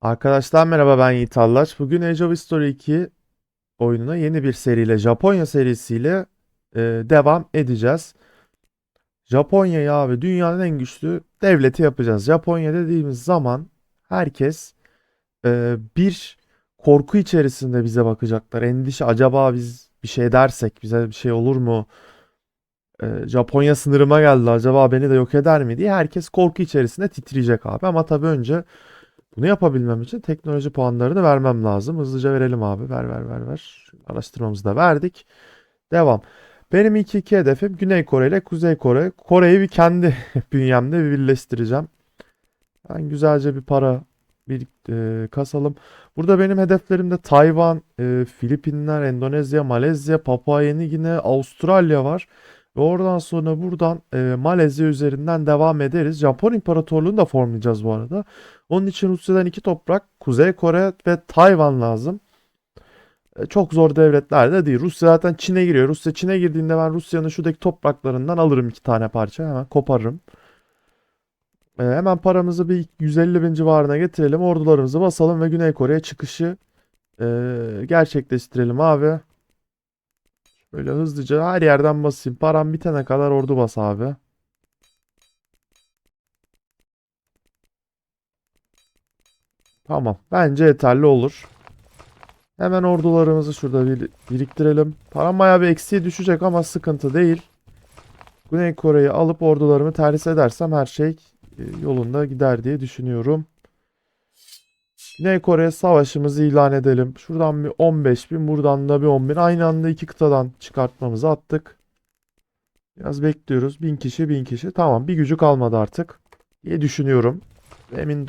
Arkadaşlar merhaba ben Yiğit Allaç. Bugün Age of History 2 oyununa yeni bir seriyle Japonya serisiyle e, devam edeceğiz. Japonya'yı abi dünyanın en güçlü devleti yapacağız. Japonya dediğimiz zaman herkes e, bir korku içerisinde bize bakacaklar. Endişe acaba biz bir şey dersek bize bir şey olur mu? E, Japonya sınırıma geldi acaba beni de yok eder mi diye herkes korku içerisinde titreyecek abi. Ama tabii önce bunu yapabilmem için teknoloji puanlarını vermem lazım. Hızlıca verelim abi. Ver ver ver ver. Araştırmamızı da verdik. Devam. Benim ilk iki hedefim Güney Kore ile Kuzey Kore. Kore'yi bir kendi bünyemde bir birleştireceğim. Ben güzelce bir para bir e, kasalım. Burada benim hedeflerimde Tayvan, e, Filipinler, Endonezya, Malezya, Papua Yeni Gine, Avustralya var. Ve oradan sonra buradan e, Malezya üzerinden devam ederiz. Japon İmparatorluğu'nu da formlayacağız bu arada. Onun için Rusya'dan iki toprak, Kuzey Kore ve Tayvan lazım. E, Çok zor devletler de değil. Rusya zaten Çin'e giriyor. Rusya Çin'e girdiğinde ben Rusya'nın şuradaki topraklarından alırım iki tane parça. Hemen koparırım. E, hemen paramızı bir 150 bin civarına getirelim. Ordularımızı basalım ve Güney Kore'ye çıkışı e, gerçekleştirelim abi. Böyle hızlıca her yerden basayım. Param bitene kadar ordu bas abi. Tamam. Bence yeterli olur. Hemen ordularımızı şurada bir biriktirelim. Param bayağı bir eksiğe düşecek ama sıkıntı değil. Güney Kore'yi alıp ordularımı terhis edersem her şey e, yolunda gider diye düşünüyorum. Güney Kore savaşımızı ilan edelim. Şuradan bir 15 bin, buradan da bir 10 bin. Aynı anda iki kıtadan çıkartmamızı attık. Biraz bekliyoruz. 1000 kişi, 1000 kişi. Tamam, bir gücü kalmadı artık diye düşünüyorum. Emin.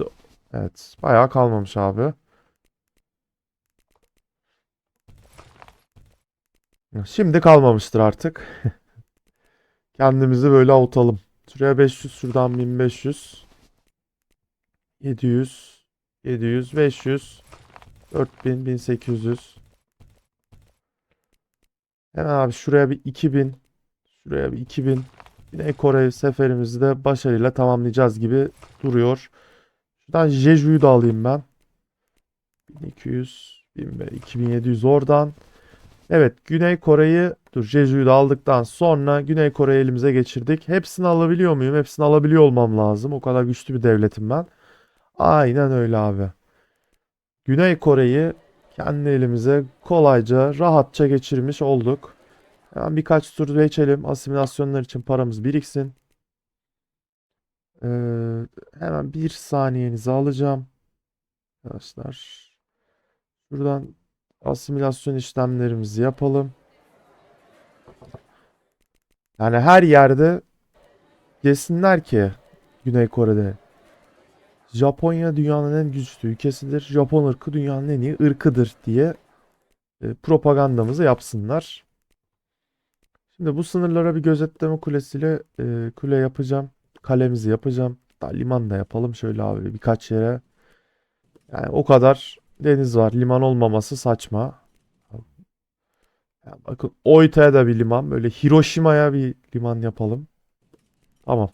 Evet, bayağı kalmamış abi. Şimdi kalmamıştır artık. Kendimizi böyle avutalım. Şuraya 500, şuradan 1500. 700, 700, 500, 4000, 1800. Hemen abi şuraya bir 2000, şuraya bir 2000. Güney Kore seferimizi de başarıyla tamamlayacağız gibi duruyor. Şuradan Jeju'yu da alayım ben. 1200, 1500, 2700 oradan. Evet, Güney Kore'yi dur Jeju'yu da aldıktan sonra Güney Kore'yi elimize geçirdik. Hepsini alabiliyor muyum? Hepsini alabiliyor olmam lazım. O kadar güçlü bir devletim ben. Aynen öyle abi. Güney Kore'yi kendi elimize kolayca, rahatça geçirmiş olduk. Hemen birkaç tur geçelim. Asimilasyonlar için paramız biriksin. Ee, hemen bir saniyenizi alacağım. Arkadaşlar. Şuradan asimilasyon işlemlerimizi yapalım. Yani her yerde desinler ki Güney Kore'de Japonya dünyanın en güçlü ülkesidir. Japon ırkı dünyanın en iyi ırkıdır diye e, propagandamızı yapsınlar. Şimdi bu sınırlara bir gözetleme kulesiyle e, kule yapacağım. Kalemizi yapacağım. Hatta liman da yapalım şöyle abi birkaç yere. Yani o kadar deniz var. Liman olmaması saçma. Ya bakın Oita'ya da bir liman. Böyle Hiroşima'ya bir liman yapalım. Tamam.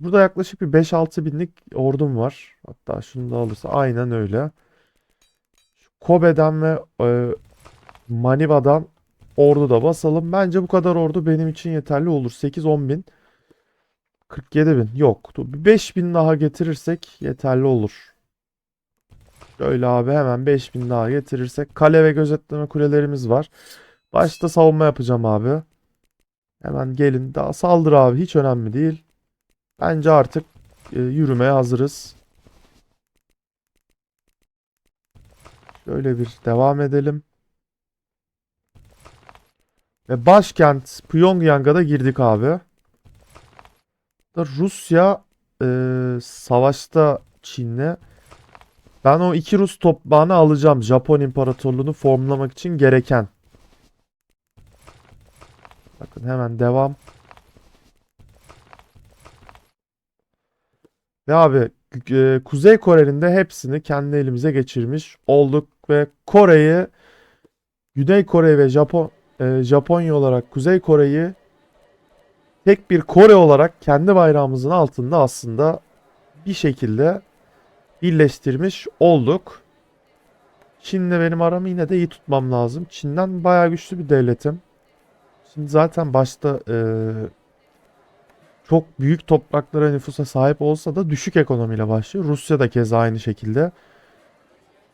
Burada yaklaşık bir 5-6 binlik ordum var. Hatta şunu da alırsa aynen öyle. Şu Kobe'den ve e, Maniba'dan ordu da basalım. Bence bu kadar ordu benim için yeterli olur. 8-10 bin. 47 bin. Yok. 5 bin daha getirirsek yeterli olur. Şöyle abi hemen 5 bin daha getirirsek. Kale ve gözetleme kulelerimiz var. Başta savunma yapacağım abi. Hemen gelin. Daha saldır abi. Hiç önemli değil. Bence artık e, yürümeye hazırız. Şöyle bir devam edelim. Ve başkent Pyongyang'a da girdik abi. Rusya e, savaşta Çin'le. Ben o iki Rus toprağını alacağım. Japon İmparatorluğu'nu formlamak için gereken. Bakın hemen devam. Ve abi e, Kuzey Kore'nin de hepsini kendi elimize geçirmiş olduk ve Kore'yi Güney Kore ve Japon e, Japonya olarak Kuzey Kore'yi tek bir Kore olarak kendi bayrağımızın altında aslında bir şekilde birleştirmiş olduk. Çin'le benim aramı yine de iyi tutmam lazım. Çin'den bayağı güçlü bir devletim. Şimdi zaten başta eee, çok büyük topraklara nüfusa sahip olsa da düşük ekonomiyle başlıyor. Rusya da keza aynı şekilde.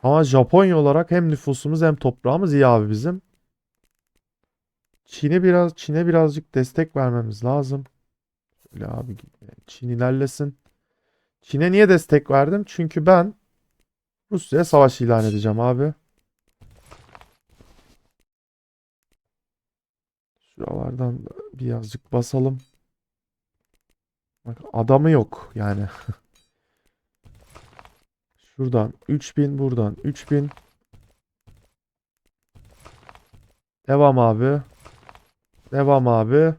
Ama Japonya olarak hem nüfusumuz hem toprağımız iyi abi bizim. Çin'e biraz Çin'e birazcık destek vermemiz lazım. Öyle abi Çin ilerlesin. Çin'e niye destek verdim? Çünkü ben Rusya'ya savaş ilan edeceğim abi. Şuralardan da birazcık basalım. Bak adamı yok yani. Şuradan 3000 buradan 3000. Devam abi. Devam abi.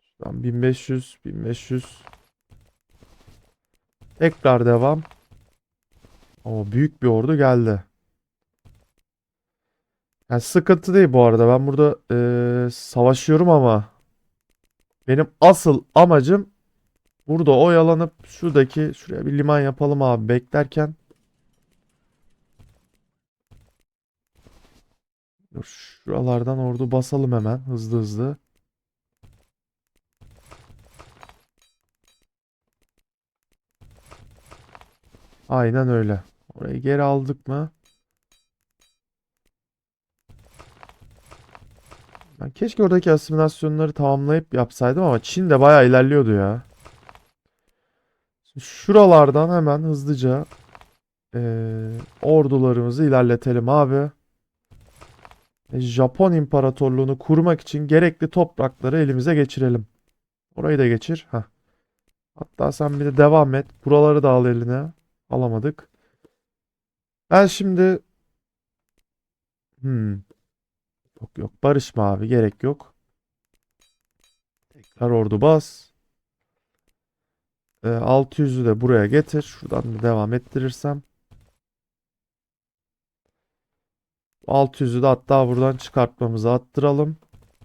Şuradan 1500 1500. Tekrar devam. O büyük bir ordu geldi. Yani sıkıntı değil bu arada. Ben burada eee, savaşıyorum ama benim asıl amacım burada oyalanıp şuradaki şuraya bir liman yapalım abi beklerken. Şuralardan ordu basalım hemen hızlı hızlı. Aynen öyle. Orayı geri aldık mı? Ben keşke oradaki asimilasyonları tamamlayıp yapsaydım ama Çin de bayağı ilerliyordu ya. Şimdi şuralardan hemen hızlıca eee, ordularımızı ilerletelim abi. Japon İmparatorluğunu kurmak için gerekli toprakları elimize geçirelim. Orayı da geçir. Heh. Hatta sen bir de devam et. Buraları da al eline. Alamadık. Ben şimdi hmm, yok yok barışma abi gerek yok. Tekrar ordu bas. E, 600'ü de buraya getir. Şuradan da devam ettirirsem. 600'ü de hatta buradan çıkartmamızı attıralım.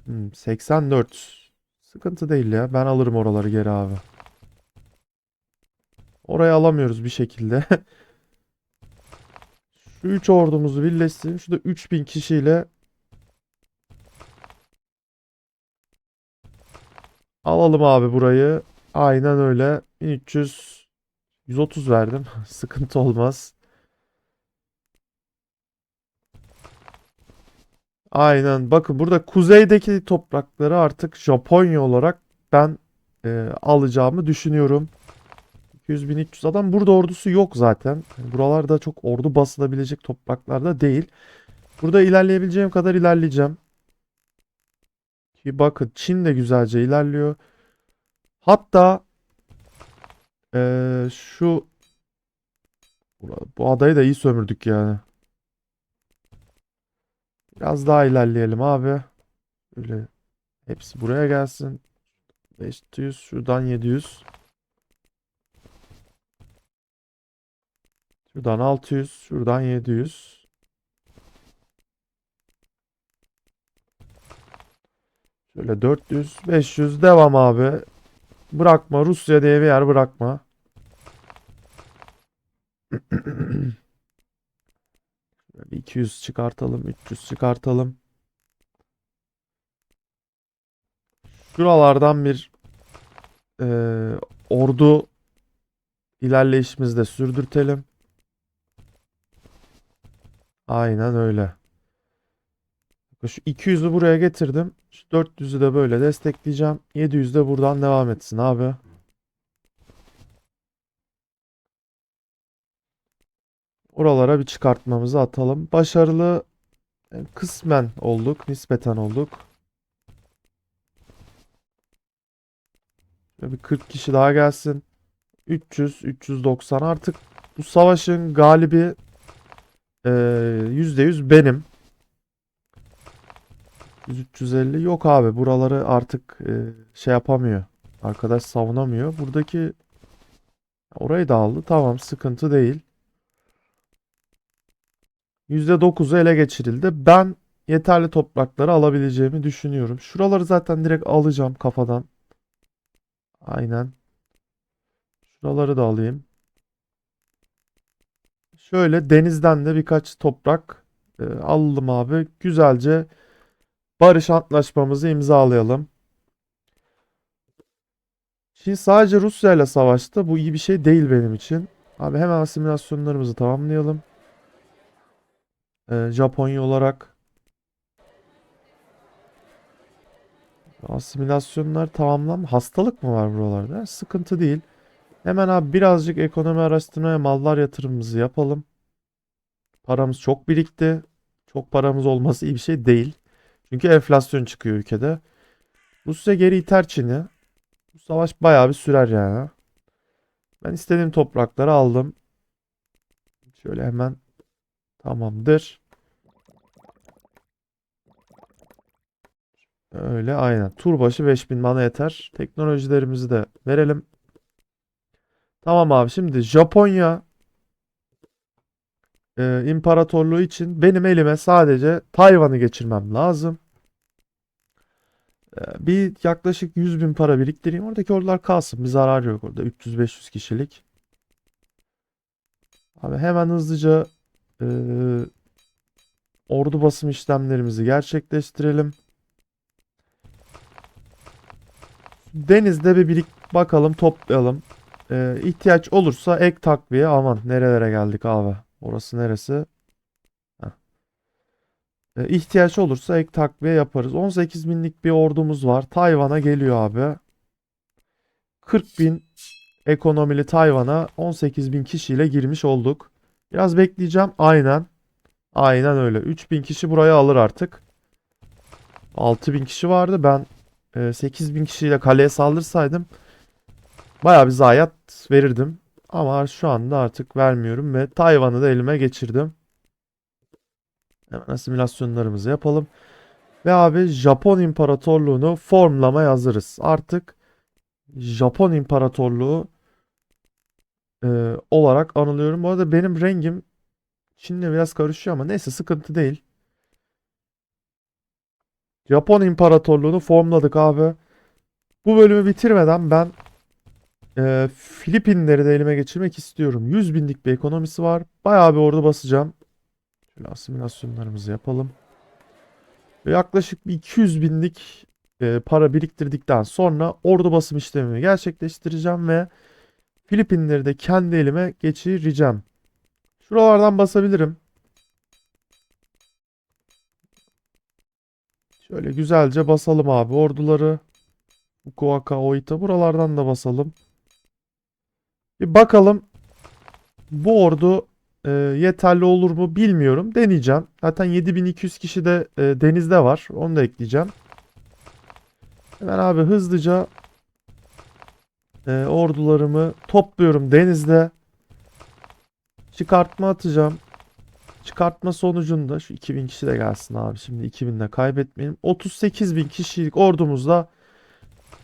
Hmm, 84. Sıkıntı değil ya. Ben alırım oraları geri abi. Orayı alamıyoruz bir şekilde. Şu 3 ordumuzu birleştirelim. Şurada 3000 kişiyle alalım abi burayı. Aynen öyle. 1300 130 verdim. Sıkıntı olmaz. Aynen. Bakın burada kuzeydeki toprakları artık Japonya olarak ben e, alacağımı düşünüyorum. 200 1300 adam burada ordusu yok zaten. Buralarda çok ordu basılabilecek topraklarda değil. Burada ilerleyebileceğim kadar ilerleyeceğim. Ki bakın Çin de güzelce ilerliyor. Hatta eee, şu bu adayı da iyi sömürdük yani. Biraz daha ilerleyelim abi. Böyle hepsi buraya gelsin. 500 şuradan 700. Şuradan 600, şuradan 700. Şöyle 400, 500 devam abi. Bırakma Rusya diye bir yer bırakma. Şöyle bir 200 çıkartalım, 300 çıkartalım. Şuralardan bir eee, ordu ilerleyişimizi de sürdürtelim. Aynen öyle. Şu 200'ü buraya getirdim. Şu 400'ü de böyle destekleyeceğim. 700 de buradan devam etsin abi. Oralara bir çıkartmamızı atalım. Başarılı yani kısmen olduk. Nispeten olduk. Bir 40 kişi daha gelsin. 300, 390 artık bu savaşın galibi ee, %100 benim. 100, 350 yok abi buraları artık e, şey yapamıyor. Arkadaş savunamıyor. Buradaki orayı da aldı. Tamam sıkıntı değil. %9'u ele geçirildi. Ben yeterli toprakları alabileceğimi düşünüyorum. Şuraları zaten direkt alacağım kafadan. Aynen. Şuraları da alayım. Şöyle denizden de birkaç toprak e, alalım abi. Güzelce barış antlaşmamızı imzalayalım. Çin sadece Rusya ile savaştı. Bu iyi bir şey değil benim için. Abi hemen asimilasyonlarımızı tamamlayalım. Ee, Japonya olarak asimilasyonlar tamamlan. Hastalık mı var buralarda? Sıkıntı değil. Hemen abi birazcık ekonomi araştırmaya mallar yatırımımızı yapalım. Paramız çok birikti. Çok paramız olması iyi bir şey değil. Çünkü enflasyon çıkıyor ülkede. Rusya geri iter Çin'i. Bu savaş bayağı bir sürer yani. Ben istediğim toprakları aldım. Şöyle hemen tamamdır. Öyle aynen. Tur başı 5000 mana yeter. Teknolojilerimizi de verelim. Tamam abi şimdi Japonya e, İmparatorluğu için benim elime sadece Tayvan'ı geçirmem lazım. E, bir yaklaşık 100 bin para biriktireyim. Oradaki ordular kalsın. Bir zarar yok orada. 300-500 kişilik. Abi hemen hızlıca e, ordu basım işlemlerimizi gerçekleştirelim. Denizde bir birik bakalım toplayalım. E, ihtiyaç olursa ek takviye aman nerelere geldik abi. Orası neresi? E, ihtiyaç olursa ek takviye yaparız. 18 binlik bir ordumuz var. Tayvan'a geliyor abi. 40 bin ekonomili Tayvan'a 18 bin kişiyle girmiş olduk. Biraz bekleyeceğim. Aynen. Aynen öyle. 3000 kişi buraya alır artık. 6000 kişi vardı. Ben e, 8000 kişiyle kaleye saldırsaydım bayağı bir zayiat verirdim. Ama şu anda artık vermiyorum ve Tayvan'ı da elime geçirdim. Hemen asimilasyonlarımızı yapalım. Ve abi Japon İmparatorluğunu formlamaya hazırız. Artık Japon İmparatorluğu e, olarak anılıyorum. Bu arada benim rengim Çin'le biraz karışıyor ama neyse sıkıntı değil. Japon İmparatorluğunu formladık abi. Bu bölümü bitirmeden ben e, Filipinleri de elime geçirmek istiyorum. 100 binlik bir ekonomisi var. Bayağı bir ordu basacağım. Şöyle asimilasyonlarımızı yapalım. Ve yaklaşık bir 200 binlik e, para biriktirdikten sonra ordu basım işlemini gerçekleştireceğim ve Filipinleri de kendi elime geçireceğim. Şuralardan basabilirim. Şöyle güzelce basalım abi orduları. Fukuoka, Oita buralardan da basalım. Bir bakalım bu ordu e, yeterli olur mu bilmiyorum. Deneyeceğim. Zaten 7200 kişi de e, denizde var. Onu da ekleyeceğim. Hemen abi hızlıca e, ordularımı topluyorum denizde. Çıkartma atacağım. Çıkartma sonucunda şu 2000 kişi de gelsin abi. Şimdi 2000 de kaybetmeyelim. 38 bin kişilik ordumuzla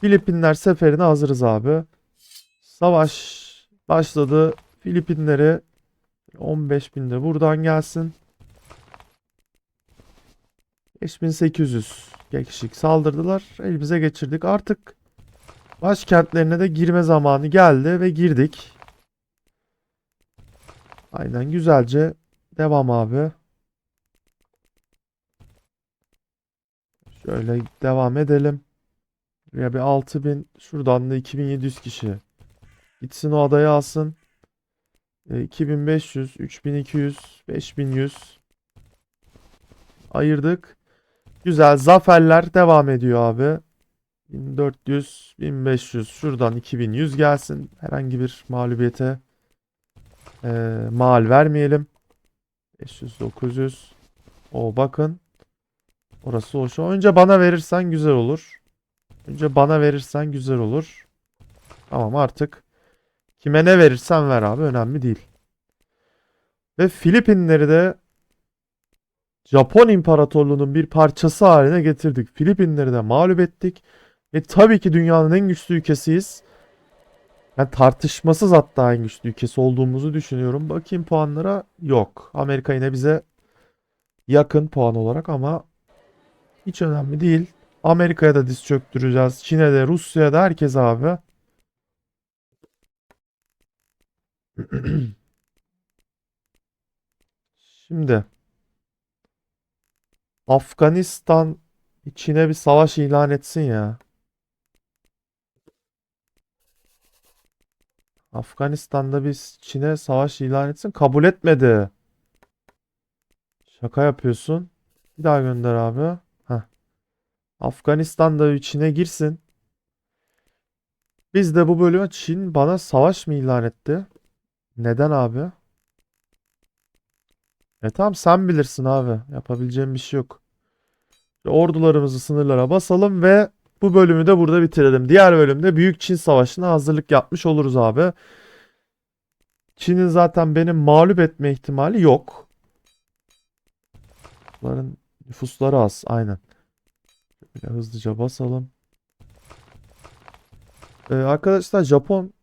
Filipinler seferine hazırız abi. Savaş başladı. Filipinleri 15 bin de buradan gelsin. 5800 kişilik saldırdılar. Elimize geçirdik. Artık başkentlerine de girme zamanı geldi ve girdik. Aynen güzelce devam abi. Şöyle devam edelim. Ya bir 6000 şuradan da 2700 kişi. Gitsin o adayı alsın. E, 2500, 3200, 5100 ayırdık. Güzel zaferler devam ediyor abi. 1400, 1500 şuradan 2100 gelsin. Herhangi bir mağlubiyete e, mal vermeyelim. 500, 900. O bakın. Orası şu. Önce bana verirsen güzel olur. Önce bana verirsen güzel olur. Tamam artık. Kime ne verirsen ver abi önemli değil. Ve Filipinleri de Japon İmparatorluğu'nun bir parçası haline getirdik. Filipinleri de mağlup ettik. Ve tabii ki dünyanın en güçlü ülkesiyiz. Ben tartışmasız hatta en güçlü ülkesi olduğumuzu düşünüyorum. Bakayım puanlara. Yok. Amerika yine bize yakın puan olarak ama hiç önemli değil. Amerika'ya da diz çöktüreceğiz. Çin'e de, Rusya'ya da herkes abi. Şimdi Afganistan Çin'e bir savaş ilan etsin ya. Afganistan'da biz Çin'e savaş ilan etsin. Kabul etmedi. Şaka yapıyorsun. Bir daha gönder abi. Heh. Afganistan'da Çin'e girsin. Biz de bu bölüme Çin bana savaş mı ilan etti? Neden abi? E tamam sen bilirsin abi. Yapabileceğim bir şey yok. Ordularımızı sınırlara basalım ve bu bölümü de burada bitirelim. Diğer bölümde Büyük Çin Savaşı'na hazırlık yapmış oluruz abi. Çin'in zaten benim mağlup etme ihtimali yok. Bunların nüfusları az. Aynen. Böyle hızlıca basalım. Ee, arkadaşlar Japon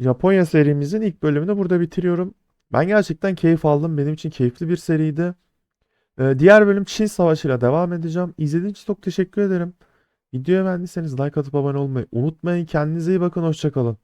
Japonya serimizin ilk bölümünü burada bitiriyorum. Ben gerçekten keyif aldım. Benim için keyifli bir seriydi. Ee, diğer bölüm Çin Savaşı'yla devam edeceğim. İzlediğiniz için çok teşekkür ederim. Videoyu beğendiyseniz like atıp abone olmayı unutmayın. Kendinize iyi bakın. Hoşçakalın.